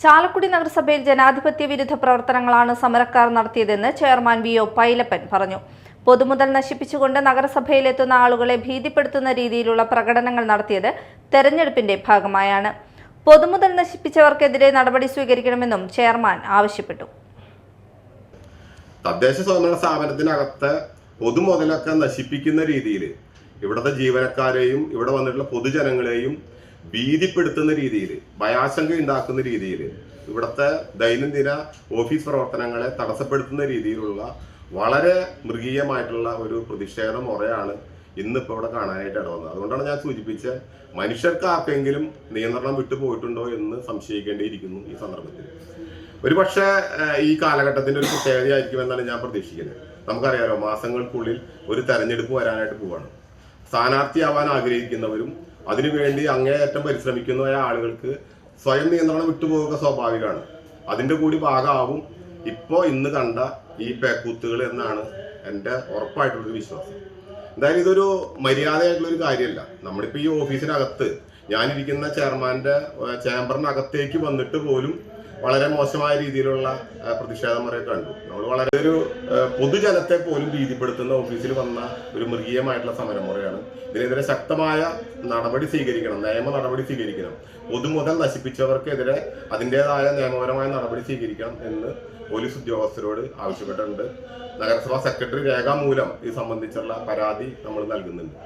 ചാലക്കുടി നഗരസഭയിൽ ജനാധിപത്യ വിരുദ്ധ പ്രവർത്തനങ്ങളാണ് സമരക്കാർ നടത്തിയതെന്ന് ചെയർമാൻ വി ഒ പൈലപ്പൻ പറഞ്ഞു. പൊതുമുതൽ നശിപ്പിച്ചുകൊണ്ട് നഗരസഭയിലെത്തുന്ന ആളുകളെ ഭീതിപ്പെടുത്തുന്ന രീതിയിലുള്ള പ്രകടനങ്ങൾ നടത്തിയത് തെരഞ്ഞെടുപ്പിന്റെ ഭാഗമായാണ്. പൊതുമുതൽ നശിപ്പിച്ചവർക്കെതിരെ നടപടി സ്വീകരിക്കണമെന്നും ചെയർമാൻ ആവശ്യപ്പെട്ടു. തദ്ദേശ സ്വയംഭരണ സ്ഥാപനത്തിനകത്ത് പൊതുമുതലൊക്കെ നശിപ്പിക്കുന്ന രീതിയിൽ ഇവിടുത്തെ ജീവനക്കാരെയും ഇവിടെ വന്നിട്ടുള്ള പൊതുജനങ്ങളെയും ഭീതിപ്പെടുത്തുന്ന രീതിയിൽ ഭയാശങ്ക ഉണ്ടാക്കുന്ന രീതിയിൽ ഇവിടുത്തെ ദൈനംദിന ഓഫീസ് പ്രവർത്തനങ്ങളെ തടസ്സപ്പെടുത്തുന്ന രീതിയിലുള്ള വളരെ മൃഗീയമായിട്ടുള്ള ഒരു പ്രതിഷേധം മുറയാണ് ഇന്നിപ്പോൾ ഇവിടെ കാണാനായിട്ട് ഇടവന്നത്. അതുകൊണ്ടാണ് ഞാൻ സൂചിപ്പിച്ച മനുഷ്യർക്ക് ആർക്കെങ്കിലും നിയന്ത്രണം വിട്ടു പോയിട്ടുണ്ടോ എന്ന് സംശയിക്കേണ്ടിയിരിക്കുന്നു ഈ സന്ദർഭത്തിൽ. ഒരുപക്ഷെ പക്ഷേ ഈ കാലഘട്ടത്തിന്റെ ഒരു പ്രത്യേകതയായിരിക്കും എന്നാണ് ഞാൻ പ്രതീക്ഷിക്കുന്നത്. നമുക്കറിയാമല്ലോ മാസങ്ങൾക്കുള്ളിൽ ഒരു തെരഞ്ഞെടുപ്പ് വരാനായിട്ട് പോവാണ്. സ്ഥാനാർത്ഥിയാവാൻ ആഗ്രഹിക്കുന്നവരും അതിനുവേണ്ടി അങ്ങേയറ്റം പരിശ്രമിക്കുന്നവരായ ആളുകൾക്ക് സ്വയം നിയന്ത്രണം വിട്ടുപോവുക സ്വാഭാവികമാണ്. അതിന്റെ കൂടി ഭാഗമാവും ഇപ്പോ ഇന്ന് കണ്ട ഈ പേക്കൂത്തുകൾ എന്നാണ് എന്റെ ഉറപ്പായിട്ടുള്ളൊരു വിശ്വാസം. എന്തായാലും ഇതൊരു മര്യാദയായിട്ടുള്ളൊരു കാര്യമല്ല. നമ്മളിപ്പോൾ ഈ ഓഫീസിനകത്ത് ഞാനിരിക്കുന്ന ചെയർമാന്റെ ഏഹ്, ചേംബറിനകത്തേക്ക് വന്നിട്ട് പോലും വളരെ മോശമായ രീതിയിലുള്ള പ്രതിഷേധം വരെ കണ്ടു. നമ്മൾ വളരെ ഒരു പൊതുജനത്തെ പോലും ഭീതിപ്പെടുത്തുന്ന ഓഫീസിൽ വന്ന ഒരു മൃഗീയമായിട്ടുള്ള സമരമുറയാണ്. ഇതിനെതിരെ ശക്തമായ നടപടി സ്വീകരിക്കണം നിയമ നടപടി സ്വീകരിക്കണം. പൊതുമുതൽ നശിപ്പിച്ചവർക്കെതിരെ അതിന്റെതായ നിയമപരമായ നടപടി സ്വീകരിക്കണം എന്ന് പോലീസ് ഉദ്യോഗസ്ഥരോട് ആവശ്യപ്പെട്ടിട്ടുണ്ട്. നഗരസഭാ സെക്രട്ടറി രേഖാമൂലം ഇത് സംബന്ധിച്ചുള്ള പരാതി നമ്മൾ നൽകുന്നുണ്ട്.